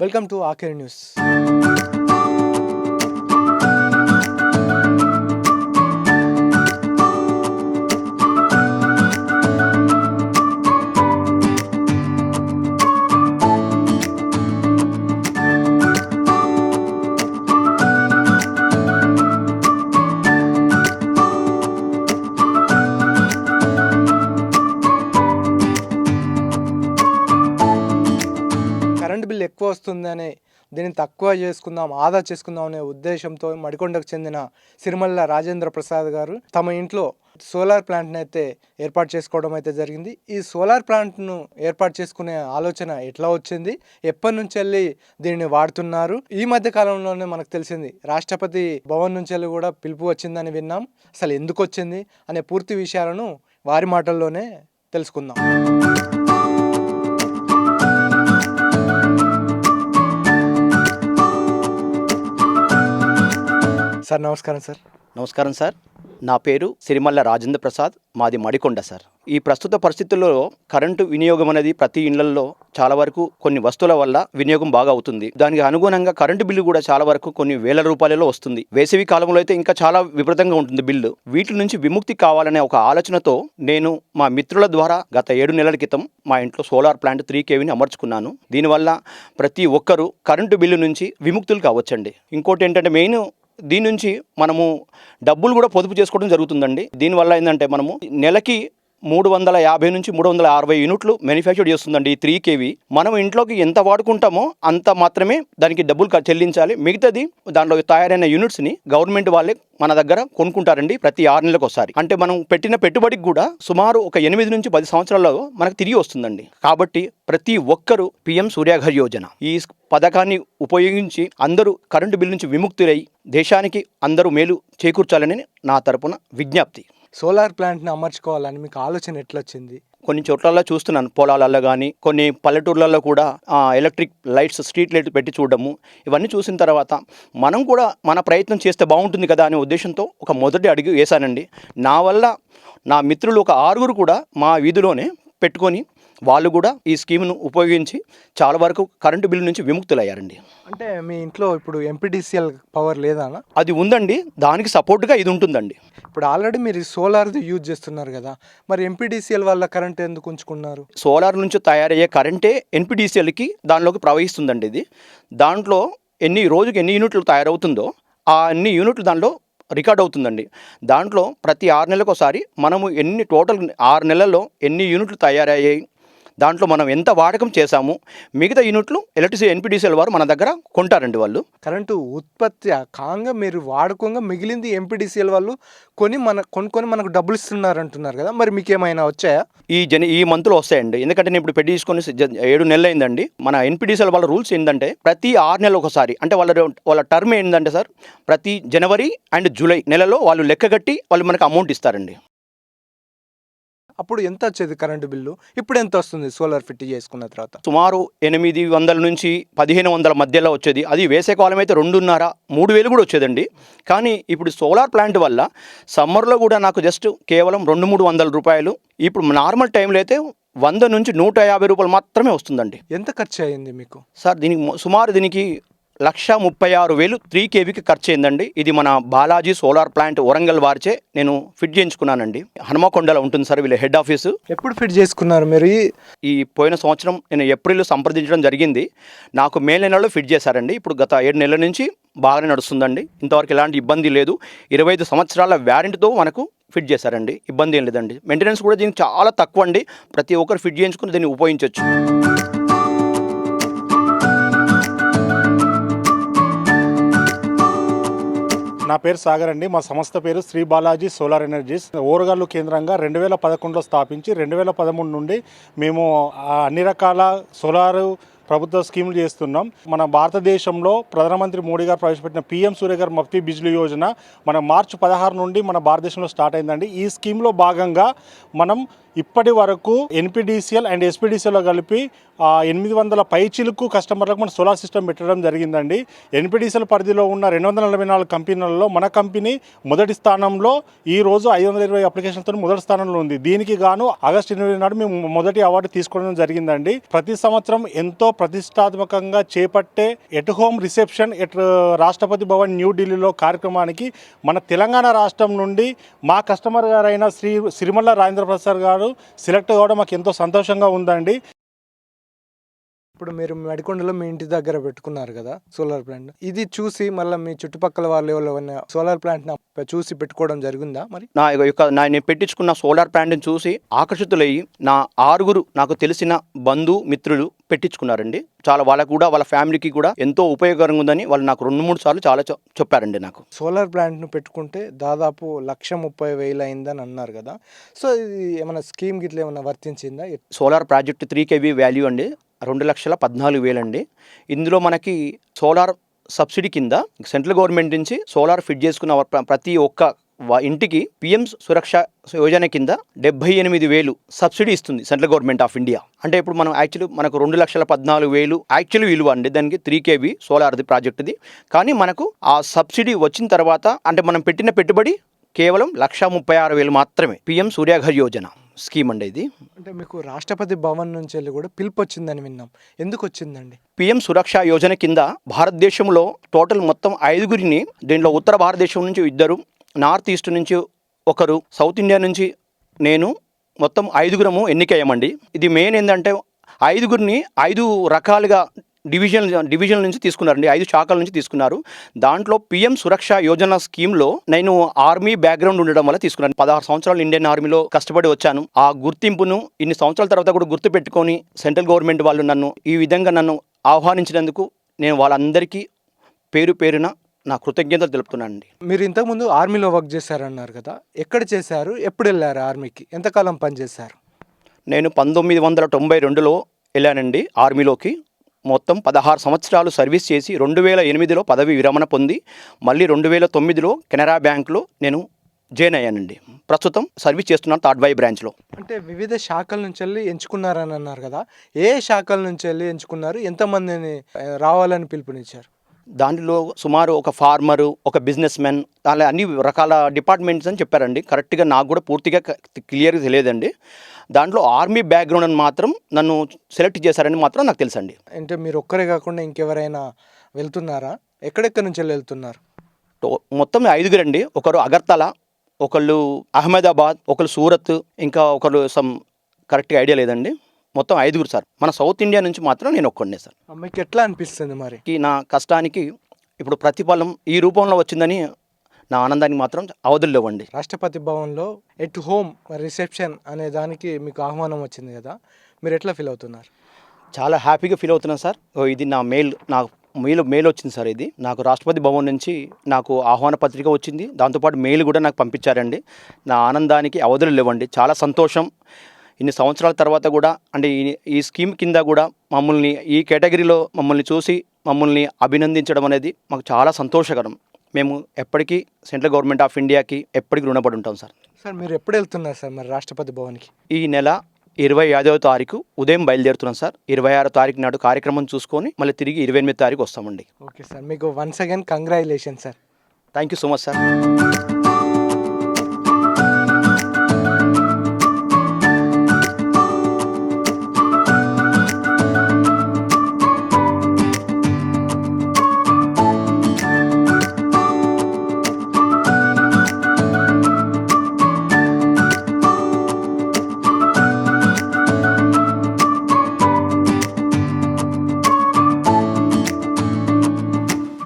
Welcome to ஆக்கர் news వస్తుందని దీన్ని తక్కువ చేసుకుందాం ఆదా చేసుకుందాం అనే ఉద్దేశంతో మడికొండకు చెందిన సిరిమల్ల రాజేంద్ర ప్రసాద్ గారు తమ ఇంట్లో సోలార్ ప్లాంట్ని అయితే ఏర్పాటు చేసుకోవడం అయితే జరిగింది. ఈ సోలార్ ప్లాంట్ను ఏర్పాటు చేసుకునే ఆలోచన ఎట్లా వచ్చింది? ఎప్పటి నుంచి వెళ్ళి దీన్ని వాడుతున్నారు? ఈ మధ్య కాలంలోనే మనకు తెలిసింది రాష్ట్రపతి భవన్ నుంచి వెళ్ళి కూడా పిలుపు వచ్చిందని విన్నాం. అసలు ఎందుకు వచ్చింది అనే పూర్తి విషయాలను వారి మాటల్లోనే తెలుసుకుందాం. సార్ నమస్కారం సార్. నమస్కారం సార్. నా పేరు సిరిమల్ల రాజేంద్ర ప్రసాద్ మాది మడికొండ సార్. ఈ ప్రస్తుత పరిస్థితుల్లో కరెంటు వినియోగం అనేది ప్రతి ఇళ్ళలో చాలా వరకు కొన్ని వస్తువుల వల్ల వినియోగం బాగా అవుతుంది. దానికి అనుగుణంగా కరెంటు బిల్లు కూడా చాలా వరకు కొన్ని వేల రూపాయలలో వస్తుంది. వేసవి కాలంలో అయితే ఇంకా చాలా విపరీతంగా ఉంటుంది బిల్లు. వీటి నుంచి విముక్తి కావాలనే ఒక ఆలోచనతో నేను మా మిత్రుల ద్వారా గత ఏడు నెలల క్రితం మా ఇంట్లో సోలార్ ప్లాంట్ త్రీ కేవీని అమర్చుకున్నాను. దీనివల్ల ప్రతి ఒక్కరూ కరెంటు బిల్లు నుంచి విముక్తులు కావచ్చండి. ఇంకోటి ఏంటంటే మెయిన్ దీని నుంచి మనము డబ్బులు కూడా పొదుపు చేసుకోవడం జరుగుతుందండి. దీనివల్ల ఏంటంటే మనము నెలకి మూడు వందల యాభై నుంచి మూడు వందల అరవై యూనిట్లు మ్యానుఫ్యాక్చర్ చేస్తుందండి ఈ త్రీ కేవీ మనం ఇంట్లోకి ఎంత వాడుకుంటామో అంత మాత్రమే దానికి డబ్బులు చెల్లించాలి. మిగతాది దాంట్లో తయారైన యూనిట్స్ని గవర్నమెంట్ వాళ్ళే మన దగ్గర కొనుక్కుంటారండి ప్రతి ఆరు నెలలకు ఒకసారి అంటే మనం పెట్టిన పెట్టుబడికి కూడా సుమారు ఒక ఎనిమిది నుంచి పది సంవత్సరాల్లో మనకు తిరిగి వస్తుందండి. కాబట్టి ప్రతి ఒక్కరూ పిఎం సూర్యాఘర్ యోజన ఈ పథకాన్ని ఉపయోగించి అందరూ కరెంటు బిల్ నుంచి విముక్తులై దేశానికి అందరూ మేలు చేకూర్చాలని నా తరపున విజ్ఞప్తి. సోలార్ ప్లాంట్ని అమర్చుకోవాలని మీకు ఆలోచన ఎట్లా వచ్చింది కొన్ని చోట్లలో చూస్తున్నాను. పొలాలలో కానీ కొన్ని పల్లెటూర్లలో కూడా ఎలక్ట్రిక్ లైట్స్ స్ట్రీట్ లైట్లు పెట్టి చూడడము ఇవన్నీ చూసిన తర్వాత మనం కూడా మన ప్రయత్నం చేస్తే బాగుంటుంది కదా అనే ఉద్దేశంతో ఒక మొదటి అడుగు వేశానండి. నా వల్ల నా మిత్రులు ఒక ఆరుగురు కూడా మా వీధిలోనే పెట్టుకొని వాళ్ళు కూడా ఈ స్కీమ్ను ఉపయోగించి చాలా వరకు కరెంటు బిల్లు నుంచి విముక్తులయ్యారండి. అంటే మీ ఇంట్లో ఇప్పుడు ఎంపీడీసీఎల్ పవర్ లేదా? అది ఉందండి. దానికి సపోర్ట్గా ఇది ఉంటుందండి. ఇప్పుడు ఆల్రెడీ మీరు సోలార్ది యూజ్ చేస్తున్నారు కదా మరి ఎంపీడీసీఎల్ వల్ల కరెంట్ ఎందుకు ఉంచుకున్నారు? సోలార్ నుంచి తయారయ్యే కరెంటే ఎన్పిడిసిఎల్కి దానిలోకి ప్రవహిస్తుందండి ఇది. దాంట్లో ఎన్ని రోజుకి ఎన్ని యూనిట్లు తయారవుతుందో ఆ అన్ని యూనిట్లు దాంట్లో రికార్డ్ అవుతుందండి. దాంట్లో ప్రతి ఆరు నెలలకు ఒకసారి మనము ఎన్ని టోటల్ ఆరు నెలల్లో ఎన్ని యూనిట్లు తయారయ్యాయి దాంట్లో మనం ఎంత వాడకం చేశాము మిగతా యూనిట్లు ఎలక్ట్రిసిటీ ఎన్పిడిసిఎల్ వారు మన దగ్గర కొంటారండి వాళ్ళు. కరెంటు ఉత్పత్తి కాంగా మీరు వాడుకోగా మిగిలింది ఎంపీడీసీఎల్ వాళ్ళు కొని మన కొనుక్కొని మనకు డబ్బులు ఇస్తున్నారు అంటున్నారు కదా మరి మీకు ఏమైనా వచ్చాయా? ఈ జన ఈ మంత్లో వస్తాయండి. ఎందుకంటే నేను ఇప్పుడు పెళ్ళి తీసుకొని ఏడు నెలలు అయిందండి. మన ఎన్పిడిసిఎల్ వాళ్ళ రూల్స్ ఏంటంటే ప్రతి ఆరు నెలలు ఒకసారి అంటే వాళ్ళ వాళ్ళ టర్మ్ ఏంటంటే సార్ ప్రతి జనవరి అండ్ జూలై నెలలో వాళ్ళు లెక్క కట్టి వాళ్ళు మనకు అమౌంట్ ఇస్తారండి. అప్పుడు ఎంత వచ్చేది కరెంటు బిల్లు? ఇప్పుడు ఎంత వస్తుంది సోలార్ ఫిట్ చేసుకున్న తర్వాత? సుమారు ఎనిమిది వందల నుంచి పదిహేను వందల మధ్యలో వచ్చేది. అది వేసవికాలం అయితే రెండున్నర మూడు వేలు కూడా వచ్చేదండి. కానీ ఇప్పుడు సోలార్ ప్లాంట్ వల్ల సమ్మర్లో కూడా నాకు జస్ట్ కేవలం రెండు మూడు వందల రూపాయలు. ఇప్పుడు నార్మల్ టైంలో అయితే వంద నుంచి నూట యాభై రూపాయలు మాత్రమే వస్తుందండి. ఎంత ఖర్చు అయ్యింది మీకు? సార్ దీనికి సుమారు దీనికి లక్ష ముప్పై ఆరు వేలు త్రీ కేవీకి ఖర్చు అయిందండి ఇది మన బాలాజీ సోలార్ ప్లాంట్ వరంగల్ వారిచే నేను ఫిట్ చేయించుకున్నానండి. హనుమకొండలో ఉంటుంది సార్ వీళ్ళ హెడ్ ఆఫీసు. ఎప్పుడు ఫిట్ చేసుకున్నారు మీరు? ఈ పోయిన సంవత్సరం నేను ఏప్రిల్ సంప్రదించడం జరిగింది. నాకు మే నెలలో ఫిట్ చేశారండి. ఇప్పుడు గత ఏడు నెలల నుంచి బాగానే నడుస్తుందండి. ఇంతవరకు ఎలాంటి ఇబ్బంది లేదు. ఇరవై ఐదు సంవత్సరాల వ్యారంటీతో మనకు ఫిట్ చేశారండి. ఇబ్బంది ఏం లేదండి. మెయింటెనెన్స్ కూడా దీనికి చాలా తక్కువ అండి ప్రతి ఒక్కరు ఫిట్ చేయించుకుని దీన్ని ఉపయోగించవచ్చు నా పేరు సాగర్ అండి. మా సంస్థ పేరు శ్రీ బాలాజీ సోలార్ ఎనర్జీస్. ఓరగాళ్ళు కేంద్రంగా రెండు వేల పదకొండులో స్థాపించి రెండు వేల పదమూడు నుండి మేము అన్ని రకాల సోలారు ప్రభుత్వ స్కీములు చేస్తున్నాం. మన భారతదేశంలో ప్రధానమంత్రి మోడీ గారు ప్రవేశపెట్టిన పీఎం సూర్య గారు మఫ్తీ బిజ్లీ యోజన మన మార్చి పదహారు నుండి మన భారతదేశంలో స్టార్ట్ అయిందండి. ఈ స్కీమ్లో భాగంగా మనం ఇప్పటి వరకు ఎన్పిడిసిఎల్ అండ్ ఎస్పీడీసీలో కలిపి ఎనిమిది వందల పైచిలకు కస్టమర్లకు మన సోలార్ సిస్టమ్ పెట్టడం జరిగిందండి. ఎన్పిడిసిఎల్ పరిధిలో ఉన్న రెండు వందల నలభై నాలుగు కంపెనీలలో మన కంపెనీ మొదటి స్థానంలో ఈ రోజు ఐదు వందల ఇరవై అప్లికేషన్తో మొదటి స్థానంలో ఉంది. దీనికి గాను ఆగస్టు ఎనిమిది నాడు మేము మొదటి అవార్డు తీసుకోవడం జరిగిందండి. ప్రతి సంవత్సరం ఎంతో ప్రతిష్టాత్మకంగా చేపట్టే at home reception at Rashtrapati Bhavan న్యూఢిల్లీలో కార్యక్రమానికి మన తెలంగాణ రాష్ట్రం నుండి మా కస్టమర్ గారైన శ్రీ సిరిమల్ల రాజేంద్ర ప్రసాద్ గారు సెలెక్ట్ కావడం మాకు ఎంతో సంతోషంగా ఉందండి. ఇప్పుడు మీరు మడికొండలో మీ ఇంటి దగ్గర పెట్టుకున్నారు కదా సోలార్ ప్లాంట్ ఇది చూసి మళ్ళీ మీ చుట్టుపక్కల వాళ్ళు ఎవరైనా సోలార్ ప్లాంట్ చూసి పెట్టుకోవడం జరిగిందా మరి? నా యొక్క నేను పెట్టించుకున్న సోలార్ ప్లాంట్ని చూసి ఆకర్షితులయ్యి నా ఆరుగురు నాకు తెలిసిన బంధు మిత్రులు పెట్టించుకున్నారండి. చాలా వాళ్ళకు కూడా వాళ్ళ ఫ్యామిలీకి కూడా ఎంతో ఉపయోగకరంగా ఉందని వాళ్ళు నాకు రెండు మూడు సార్లు చాలా చెప్పారండి నాకు. సోలార్ ప్లాంట్ను పెట్టుకుంటే దాదాపు లక్ష ముప్పై వేలు అయిందని అన్నారు కదా. సో ఇది ఏమైనా స్కీమ్ గిట్ల ఏమైనా వర్తించిందా? Solar project three KV value అండి. రెండు లక్షల పద్నాలుగు వేలండి. ఇందులో మనకి సోలార్ సబ్సిడీ కింద సెంట్రల్ గవర్నమెంట్ నుంచి సోలార్ ఫిట్ చేసుకున్న ప్రతి ఒక్క ఇంటికి పిఎం సురక్ష యోజన కింద డెబ్బై ఎనిమిది వేలు సబ్సిడీ ఇస్తుంది సెంట్రల్ గవర్నమెంట్ ఆఫ్ ఇండియా. అంటే ఇప్పుడు మనం యాక్చువల్ మనకు రెండు లక్షల పద్నాలుగు వేలు యాక్చువల్ విలువ అండి. దానికి త్రీ కేవీ సోలార్ది ప్రాజెక్ట్ది. కానీ మనకు ఆ సబ్సిడీ వచ్చిన తర్వాత అంటే మనం పెట్టిన పెట్టుబడి కేవలం లక్ష ముప్పై ఆరు వేలు మాత్రమే పిఎం సూర్యాఘర్ యోజన. స్కీమ్ అండి ఇది. అంటే మీకు రాష్ట్రపతి భవన్ నుంచి వెళ్ళి కూడా పిలుపు వచ్చిందని విన్నాం. ఎందుకు వచ్చిందండి పిఎం సురక్ష యోజన కింద భారతదేశంలో టోటల్ మొత్తం ఐదుగురిని దీంట్లో ఉత్తర భారతదేశం నుంచి ఇద్దరు నార్త్ ఈస్ట్ నుంచి ఒకరు సౌత్ ఇండియా నుంచి నేను మొత్తం ఐదుగురము ఎన్నికయ్యామండి. ఇది మెయిన్ ఏంటంటే ఐదుగురిని ఐదు రకాలుగా డివిజన్ డివిజన్ నుంచి తీసుకున్నారండి. ఐదు శాఖల నుంచి తీసుకున్నారు. దాంట్లో పిఎం సురక్ష యోజన స్కీమ్లో నేను ఆర్మీ బ్యాక్గ్రౌండ్ ఉండడం వల్ల తీసుకున్నాను. పదహారు సంవత్సరాలు ఇండియన్ ఆర్మీలో కష్టపడి వచ్చాను. ఆ గుర్తింపును ఇన్ని సంవత్సరాల తర్వాత కూడా గుర్తు పెట్టుకొని సెంట్రల్ గవర్నమెంట్ వాళ్ళు నన్ను ఈ విధంగా నన్ను ఆహ్వానించినందుకు నేను వాళ్ళందరికీ పేరు పేరున నా కృతజ్ఞతలు తెలుపుతున్నానండి. మీరు ఇంతకుముందు ఆర్మీలో వర్క్ చేశారన్నారు కదా ఎక్కడ చేశారు? ఎప్పుడు వెళ్ళారు ఆర్మీకి? ఎంతకాలం పనిచేశారు? నేను పంతొమ్మిది వందల తొంభై రెండులో వెళ్ళానండి ఆర్మీలోకి. మొత్తం పదహారు సంవత్సరాలు సర్వీస్ చేసి రెండు వేల ఎనిమిదిలో పదవి విరమణ పొంది మళ్ళీ రెండు వేల తొమ్మిదిలో కెనరా బ్యాంక్లో నేను జాయిన్ అయ్యానండి. ప్రస్తుతం సర్వీస్ చేస్తున్నాను థర్డ్ వై బ్రాంచ్లో. అంటే వివిధ శాఖల నుంచి వెళ్ళి ఎంచుకున్నారని అన్నారు కదా ఏ శాఖల నుంచి వెళ్ళి ఎంచుకున్నారు ఎంతమందిని రావాలని పిలుపునిచ్చారు? దానిలో సుమారు ఒక ఫార్మరు ఒక బిజినెస్ మ్యాన్ అలా అన్ని రకాల డిపార్ట్మెంట్స్ అని చెప్పారండి. కరెక్ట్గా నాకు కూడా పూర్తిగా క్లియర్గా తెలియదండి. దాంట్లో ఆర్మీ బ్యాక్గ్రౌండ్ అని మాత్రం నన్ను సెలెక్ట్ చేశారని మాత్రం నాకు తెలుసండి. అంటే మీరు ఒక్కరే కాకుండా ఇంకెవరైనా వెళ్తున్నారా? ఎక్కడెక్కడి నుంచి వెళ్ళి వెళ్తున్నారు? టో- మొత్తం ఐదుగురండి. ఒకరు అగర్తల ఒకళ్ళు అహ్మదాబాద్ ఒకళ్ళు సూరత్ ఇంకా ఒకళ్ళు సమ్ కరెక్ట్గా ఐడియా లేదండి. మొత్తం ఐదుగురు సార్. మన సౌత్ ఇండియా నుంచి మాత్రం నేను ఒక్కడే సార్. మీకు ఎట్లా అనిపిస్తుంది మరి? నా కష్టానికి ఇప్పుడు ప్రతిఫలం ఈ రూపంలో వచ్చిందని నా ఆనందానికి మాత్రం అవధులు లేవండి. రాష్ట్రపతి భవన్లో ఎట్ హోమ్ రిసెప్షన్ అనే దానికి మీకు ఆహ్వానం వచ్చింది కదా. మీరు ఎట్లా ఫీల్ అవుతున్నారు? చాలా హ్యాపీగా ఫీల్ అవుతున్నాను సార్. ఇది నా మెయిల్ నా మెయిల్ మెయిల్ వచ్చింది సార్ ఇది. నాకు రాష్ట్రపతి భవన్ నుంచి నాకు ఆహ్వాన పత్రిక వచ్చింది. దాంతోపాటు మెయిల్ కూడా నాకు పంపించారండి. నా ఆనందానికి అవధులు లేవండి. చాలా సంతోషం. ఇన్ని సంవత్సరాల తర్వాత కూడా అంటే ఈ ఈ స్కీమ్ కింద కూడా మమ్మల్ని ఈ కేటగిరీలో మమ్మల్ని చూసి మమ్మల్ని అభినందించడం అనేది మాకు చాలా సంతోషకరం. మేము ఎప్పటికీ సెంట్రల్ గవర్నమెంట్ ఆఫ్ ఇండియాకి ఎప్పటికీ రుణపడి ఉంటాం సార్. సార్ మీరు ఎప్పుడు వెళ్తున్నారు సార్ మరి రాష్ట్రపతి భవన్కి? ఈ నెల ఇరవై ఐదవ తారీఖు ఉదయం బయలుదేరుతున్నాం సార్. ఇరవై ఆరో తారీఖు నాడు కార్యక్రమం చూసుకొని మళ్ళీ తిరిగి ఇరవై ఎనిమిది తారీఖు వస్తామండి. ఓకే సార్ మీకు once again congratulation sir. Thank you so much sir.